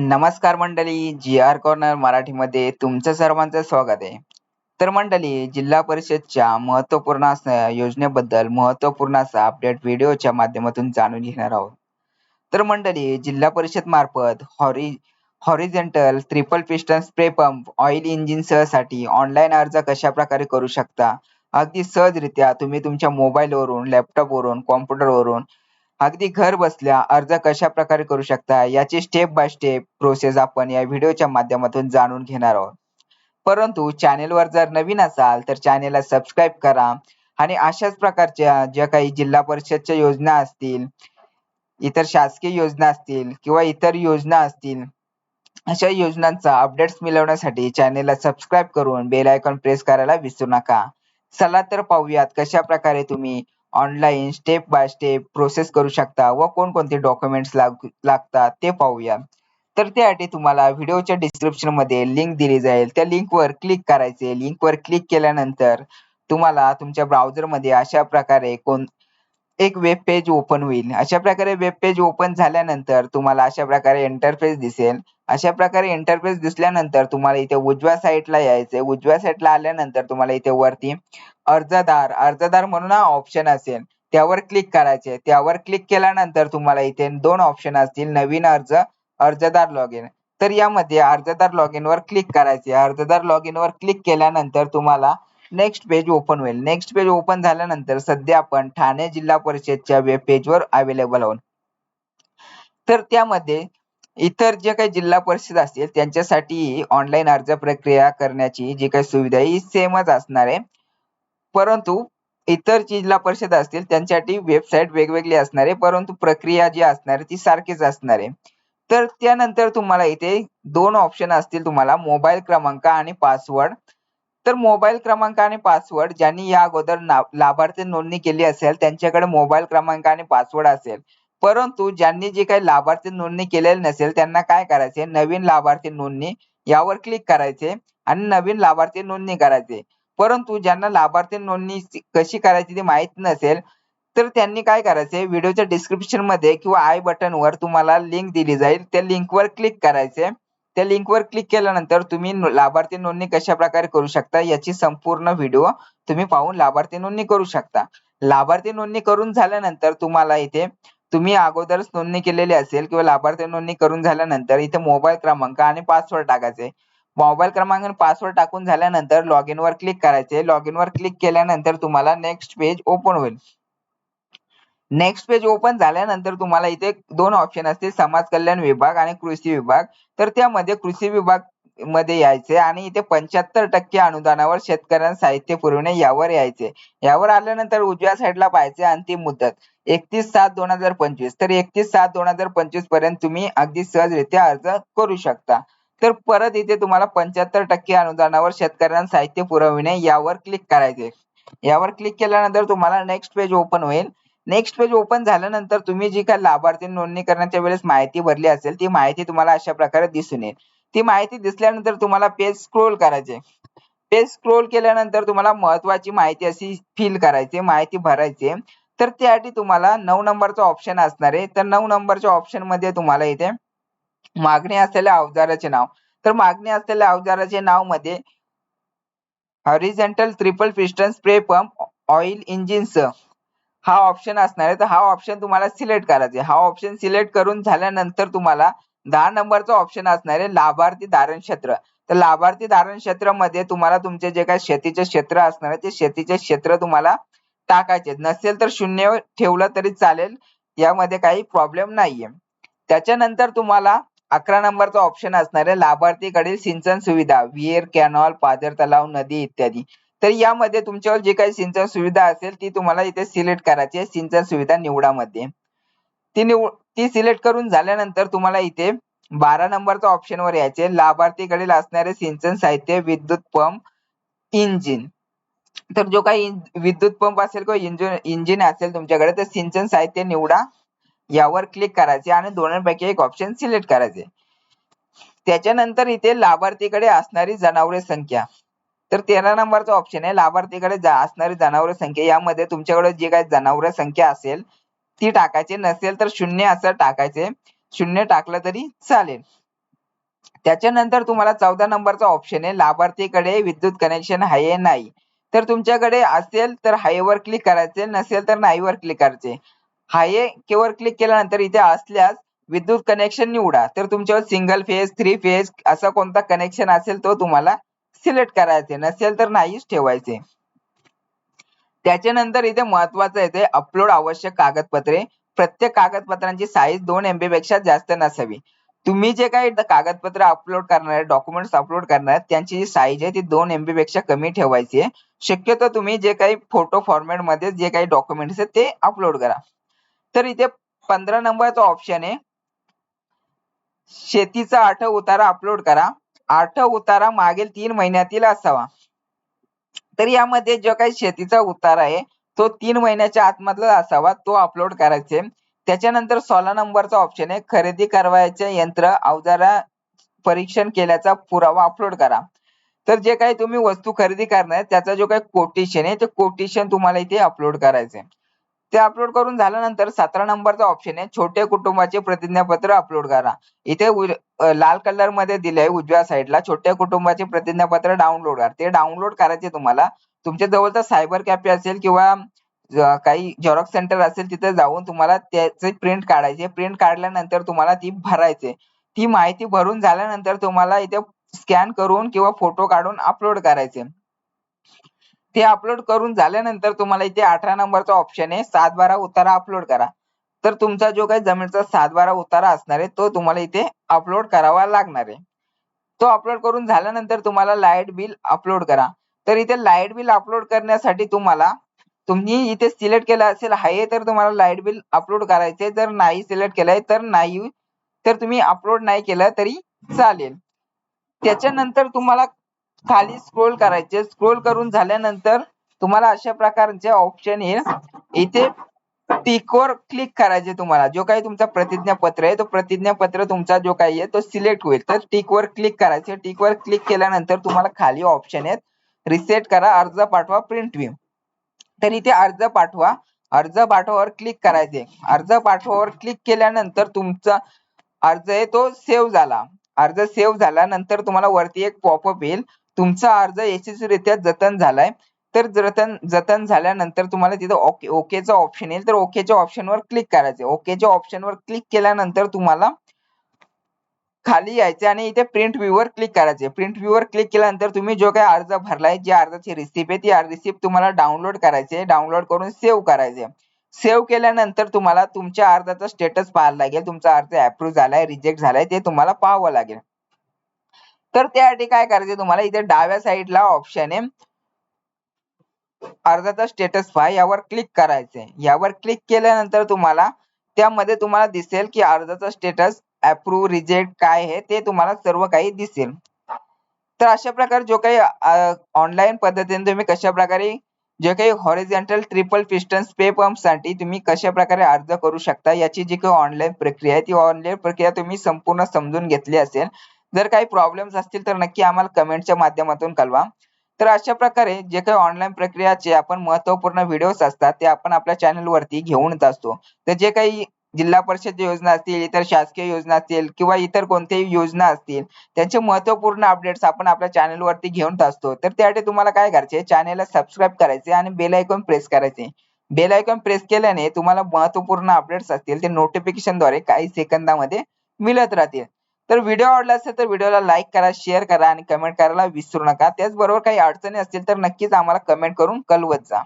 नमस्कार मंडळी जी R corner मराठीमध्ये तुमचं सर्वांचं स्वागत आहे. तर मंडळी जिल्हा परिषदच्या महत्त्वपूर्ण योजनेबद्दल महत्त्वपूर्ण असा अपडेट व्हिडिओच्या माध्यमातून जाणून घेणार आहोत. तर मंडळी जिल्हा परिषद मार्फत हॉरी horizontal triple piston spray pump oil इंजिनसाठी online अर्ज कशा प्रकारे करू शकता? अगदी सहजरित्या तुम्ही तुमच्या मोबाईलवरून लॅपटॉपवरून कॉम्प्युटरवरून अगदी घर बसल्या अर्ज कशा प्रकारे करू शकता याची स्टेप बाय स्टेप प्रोसेस आपण या व्हिडिओच्या माध्यमातून जाणून घेणार आहोत. परंतु चॅनेलवर जर नवीन असाल तर चॅनेलला सबस्क्राईब करा आणि अशाच प्रकारच्या ज्या काही जिल्हा परिषदच्या योजना असतील इतर शासकीय योजना असतील किंवा इतर योजना असतील अशा योजनांचा अपडेट्स मिळवण्यासाठी चॅनेलला सबस्क्राईब करून बेल आयकॉन प्रेस करायला विसरू नका. चला तर पाहूयात कशा प्रकारे तुम्ही online step by step process करू शकता व कोणकोणते डॉक्युमेंट्स लाग लागतात ते पाहूया. तर त्यासाठी तुम्हाला व्हिडिओच्या डिस्क्रिप्शनमध्ये लिंक दिली जाईल. त्या लिंक वर क्लिक करायचे. लिंक वर क्लिक केल्यानंतर तुम्हाला तुमच्या ब्राउझरमध्ये अशा प्रकारे कोण एक वेब पेज ओपन होईल. अशा प्रकारे वेब पेज ओपन झाल्यानंतर तुम्हाला अशा प्रकारे इंटरफेस दिसेल. अशा प्रकारे इंटरफेस दिसल्यानंतर तुम्हाला इथे उजव्या साईडला यायचंय. उजव्या साईडला आल्यानंतर तुम्हाला इथे वरती अर्जदार अर्जदार म्हणून हा ऑप्शन असेल. त्यावर क्लिक करायचे त्यावर क्लिक केल्यानंतर तुम्हाला इथे दोन ऑप्शन असतील. नवीन अर्ज अर्जदार लॉग इन तर यामध्ये अर्जदार लॉग इन वर क्लिक करायचे अर्जदार लॉग इन वर क्लिक केल्यानंतर तुम्हाला नेक्स्ट पेज ओपन होईल. नेक्स्ट पेज ओपन झाल्यानंतर सध्या आपण ठाणे जिल्हा परिषदच्या वेब पेजवर अवेलेबल आहोत. तर त्यामध्ये इतर जे काही जिल्हा परिषद असतील त्यांच्यासाठी ऑनलाईन अर्ज प्रक्रिया करण्याची जी काही सुविधा ही सेमच असणार आहे. परंतु इतर जिल्हा परिषद असतील त्यांच्यासाठी वेबसाईट वेगवेगळी असणार आहे परंतु प्रक्रिया जी असणार आहे ती सारखीच असणार आहे. तर त्यानंतर तुम्हाला इथे दोन ऑप्शन असतील तुम्हाला मोबाईल क्रमांक आणि पासवर्ड तर मोबाईल क्रमांक आणि पासवर्ड ज्यांनी या अगोदर लाभार्थी नोंदणी केली असेल त्यांच्याकडे मोबाईल क्रमांक आणि पासवर्ड असेल. परंतु ज्यांनी जी काही लाभार्थी नोंदणी केलेली नसेल त्यांना काय करायचे? नवीन लाभार्थी नोंदणी यावर क्लिक करायचे आणि नवीन लाभार्थी नोंदणी करायचे. परंतु ज्यांना लाभार्थी नोंदणी कशी करायची ती माहीत नसेल तर त्यांनी काय करायचे? व्हिडिओच्या डिस्क्रिप्शनमध्ये किंवा आय बटन वर तुम्हाला लिंक दिली जाईल. त्या लिंक वर क्लिक करायचे. त्या लिंक वर क्लिक केल्यानंतर तुम्ही लाभार्थी नोंदणी कशा प्रकारे करू शकता याची संपूर्ण व्हिडिओ तुम्ही पाहून लाभार्थी नोंदणी करू शकता. लाभार्थी नोंदणी करून झाल्यानंतर तुम्हाला इथे तुम्ही अगोदरच नोंदणी केलेली असेल किंवा लाभार्थी नोंदणी करून झाल्यानंतर इथे मोबाईल क्रमांक आणि पासवर्ड टाकायचे. मोबाईल क्रमांक आणि पासवर्ड टाकून झाल्यानंतर लॉग इन वर क्लिक करायचे. लॉग इन वर क्लिक केल्यानंतर तुम्हाला नेक्स्ट पेज ओपन होईल. नेक्स्ट पेज ओपन झाल्यानंतर तुम्हाला इथे दोन ऑप्शन असतील. समाज कल्याण विभाग आणि कृषी विभाग. तर त्यामध्ये कृषी विभागमध्ये यायचे आणि इथे पंच्याहत्तर टक्के अनुदानावर शेतकऱ्यांना साहित्य पुरवणे यावर यायचे. यावर आल्यानंतर उजव्या साईडला पाहायचे अंतिम मुदत. एकतीस सात दोन हजार पंचवीस. तर एकतीस सात दोन हजार पंचवीसपर्यंत तुम्ही अगदी सहजरित्या अर्ज करू शकता. तर परत इथे तुम्हाला पंच्याहत्तर टक्के अनुदानावर शेतकऱ्यांना साहित्य पुरविणे यावर क्लिक करायचे. यावर क्लिक केल्यानंतर तुम्हाला नेक्स्ट पेज ओपन होईल. नेक्स्ट पेज ओपन झाल्यानंतर तुम्ही जी काही लाभार्थी नोंदणी करण्याच्या वेळेस माहिती भरली असेल ती माहिती तुम्हाला अशा प्रकारे दिसून येईल. ती माहिती दिसल्यानंतर तुम्हाला पेज स्क्रोल करायचे. पेज स्क्रोल केल्यानंतर तुम्हाला महत्वाची माहिती अशी फिल करायची माहिती भरायची. तर त्यासाठी तुम्हाला नऊ नंबरचा ऑप्शन असणार आहे. तर नऊ नंबरच्या ऑप्शनमध्ये तुम्हाला इथे मागणी असलेल्या अवजाराचे नाव. तर मागणी असलेल्या अवजाराचे नावमध्ये horizontal triple piston spray pump oil engines हा ऑप्शन असणार आहे. तर हा ऑप्शन तुम्हाला सिलेक्ट करायचा हा ऑप्शन सिलेक्ट करून झाल्यानंतर तुम्हाला दहा नंबरचा ऑप्शन असणार आहे लाभार्थी धारण क्षेत्र. तर लाभार्थी धारण क्षेत्रामध्ये तुम्हाला तुमचे जे काही शेतीचे क्षेत्र असणार आहे ते शेतीचे क्षेत्र तुम्हाला टाकायचे नसेल तर शून्य ठेवलं तरी चालेल. यामध्ये काही प्रॉब्लेम नाहीये. त्याच्यानंतर तुम्हाला अकरा नंबरचा ऑप्शन असणार आहे. लाभार्थीकडील सिंचन सुविधा विहीर कॅनॉल पाझर तलाव नदी इत्यादी. तर यामध्ये तुमच्यावर जे काही सिंचन सुविधा असेल ती तुम्हाला इथे सिलेक्ट करायची आहे सिंचन सुविधा निवडामध्ये. ती निवड ती सिलेक्ट करून झाल्यानंतर तुम्हाला इथे बारा नंबरचा ऑप्शन वर यायचे लाभार्थीकडील असणारे सिंचन साहित्य विद्युत पंप इंजिन. तर जो काही विद्युत पंप असेल किंवा इंजिन इंजिन असेल तुमच्याकडे तर सिंचन साहित्य निवडा. यावर क्लिक करायचे आणि दोन्हीपैकी एक ऑप्शन सिलेक्ट करायचे. त्याच्यानंतर इथे लाभार्थीकडे असणारी जनावरे संख्या. तर तेरा नंबरचा ऑप्शन आहे. लाभार्थीकडे असणारी जनावर संख्या यामध्ये तुमच्याकडे जी काही जनावर संख्या असेल ती टाकायची. नसेल तर शून्य असं टाकायचे. शून्य टाकलं तरी चालेल. त्याच्यानंतर तुम्हाला चौदा नंबरचा ऑप्शन आहे. लाभार्थीकडे विद्युत कनेक्शन आहे नाही. तर तुमच्याकडे असेल तर हायवर क्लिक करायचे. नसेल तर नाहीवर क्लिक करायचे. हाय केवर क्लिक केल्यानंतर इथे असल्यास विद्युत कनेक्शन निवडा. तर तुमच्यावर सिंगल फेज थ्री फेज असा कोणता कनेक्शन असेल तो तुम्हाला सिलेक्ट करायचे नसेल तर नाहीच ठेवायचे. त्याच्यानंतर इथे महत्वाचं येते अपलोड आवश्यक कागदपत्रे. प्रत्येक कागदपत्रांची साईज दोन एमबी पेक्षा जास्त नसावी. तुम्ही जे काही कागदपत्र अपलोड करणार आहे डॉक्युमेंट्स अपलोड करणार आहेत त्यांची जी साईज आहे ती दोन एमबी पेक्षा कमी ठेवायची आहे. शक्यतो तुम्ही जे काही फोटो फॉर्मॅटमध्ये जे काही डॉक्युमेंट्स आहेत ते अपलोड करा. तर इथे पंधरा नंबरचा ऑप्शन आहे. शेतीचा आठ उतारा अपलोड करा. आठ उतारा मागील तीन महिन्यातील असावा. तर यामध्ये जो काही शेतीचा उतारा आहे तो तीन महिन्याच्या आतमधला असावा तो अपलोड करायचे त्याच्यानंतर सोळा नंबरचा ऑप्शन आहे खरेदी करवायचे यंत्र अवजारा परीक्षण केल्याचा पुरावा अपलोड करा. तर जे काही तुम्ही वस्तू खरेदी करणार त्याचा जो काही कोटेशन आहे ते कोटेशन तुम्हाला इथे अपलोड करायचे ते अपलोड करून झाल्यानंतर सतरा नंबरचा ऑप्शन आहे. छोटे कुटुंबाचे प्रतिज्ञापत्र अपलोड करा. इथे लाल कलरमध्ये दिले उजव्या साईडला छोट्या कुटुंबाचे प्रतिज्ञापत्र डाउनलोड करा. ते डाउनलोड करायचे तुम्हाला. तुमच्या जवळचा सायबर कॅफे असेल किंवा काही झेरॉक्स सेंटर असेल तिथे जाऊन तुम्हाला त्याचे प्रिंट काढायचे. प्रिंट काढल्यानंतर तुम्हाला ती भरायचे. ती माहिती भरून झाल्यानंतर तुम्हाला इथे स्कॅन करून किंवा फोटो काढून अपलोड करायचे. ते अपलोड करून झाल्यानंतर तुम्हाला इथे अठरा नंबरचा ऑप्शन आहे. सात बारा उतारा अपलोड करा. तर तुमचा जो काही जमिनीचा सात बारा उतारा असणार आहे तो तुम्हाला इथे अपलोड करावा लागणार आहे. तो अपलोड करून झाल्यानंतर तुम्हाला लाइट बिल अपलोड करा. तर इथे लाइट बिल अपलोड करण्यासाठी तुम्हाला तुम्ही इथे सिलेक्ट केलं असेल आहे तर तुम्हाला लाइट बिल अपलोड करायचे जर नाही सिलेक्ट केलंय तर नाही तर तुम्ही अपलोड नाही केलं तरी चालेल. त्याच्यानंतर तुम्हाला खाली स्क्रोल करायचे. स्क्रोल करून झाल्यानंतर तुम्हाला अशा प्रकारचे ऑप्शन येईल. इथे टिकवर क्लिक करायचे तुम्हाला. जो काही तुमचा प्रतिज्ञापत्र आहे तो प्रतिज्ञापत्र तुमचा जो काही आहे तो सिलेक्ट होईल. तर टिकवर क्लिक करायचे. टिकवर क्लिक केल्यानंतर तुम्हाला खाली ऑप्शन आहेत. रिसेट करा अर्ज पाठवा प्रिंट व्ह्यू तर इथे अर्ज पाठवा. अर्ज पाठवावर क्लिक करायचे. अर्ज पाठवावर क्लिक केल्यानंतर तुमचा अर्ज आहे तो सेव्ह झाला. अर्ज सेव्ह झाल्यानंतर तुम्हाला वरती एक पॉपअप येईल. तुमचा अर्ज यशस्वीरित्या जतन झालाय. तर जतन जतन झाल्यानंतर तुम्हाला तिथं ओके ओकेचा ऑप्शन येईल. तर ओकेच्या ऑप्शनवर क्लिक करायचे ओकेच्या ऑप्शनवर क्लिक केल्यानंतर तुम्हाला खाली यायचे आणि इथे प्रिंट व्ह्यूवर क्लिक करायचे प्रिंट व्ह्यूवर क्लिक केल्यानंतर तुम्ही जो काही अर्ज भरलाय जी अर्जाची रिसिप्ट आहे ती रिसिप्ट तुम्हाला डाउनलोड करायचे डाउनलोड करून सेव्ह करायचे सेव्ह केल्यानंतर तुम्हाला तुमच्या अर्जाचा स्टेटस पाहायला लागेल. तुमचा अर्ज अप्रूव्ह झालाय रिजेक्ट झालाय ते तुम्हाला पाहावं लागेल. तर त्यासाठी काय करायचं तुम्हाला? इथे डाव्या साईडला ऑप्शन आहे. अर्जाचा स्टेटस पहा. यावर क्लिक करायचे यावर क्लिक केल्यानंतर तुम्हाला त्यामध्ये तुम्हाला दिसेल की अर्जाचा स्टेटस अप्रूव्ह रिजेक्ट काय आहे ते तुम्हाला सर्व काही दिसेल. तर अशा प्रकारे जो काही ऑनलाईन पद्धतीने तुम्ही कशा प्रकारे जे काही हॉरिझॉन्टल ट्रिपल पिस्टन स्पे पंपसाठी तुम्ही कशा प्रकारे अर्ज करू शकता याची जी काही ऑनलाईन प्रक्रिया आहे ती ऑनलाईन प्रक्रिया तुम्ही संपूर्ण समजून घेतली असेल. जर काही प्रॉब्लेम्स असतील तर नक्की आम्हाला कमेंटच्या माध्यमातून कळवा. तर अशा प्रकारे जे काही ऑनलाईन प्रक्रियाचे आपण महत्त्वपूर्ण व्हिडिओज असतात ते आपण आपल्या चॅनलवरती वरती घेऊन असतो. तर जे काही जिल्हा परिषद योजना असतील इतर शासकीय योजना असतील किंवा इतर कोणत्याही योजना असतील त्यांचे महत्त्वपूर्ण अपडेट्स आपण आपल्या चॅनलवरती घेऊन असतो. तर त्यासाठी तुम्हाला काय करायचे चॅनलला सबस्क्राईब करायचे आणि बेल आयकॉन प्रेस करायचे बेल आयकॉन प्रेस केल्याने तुम्हाला महत्त्वपूर्ण अपडेट्स असतील ते नोटिफिकेशनद्वारे काही सेकंदामध्ये मिळत राहतील. तर व्हिडिओ आवडला असेल तर व्हिडिओला लाईक करा शेअर करा आणि कमेंट करायला विसरू नका. त्याचबरोबर काही अडचणी असतील तर नक्कीच आम्हाला कमेंट करून कळवत जा.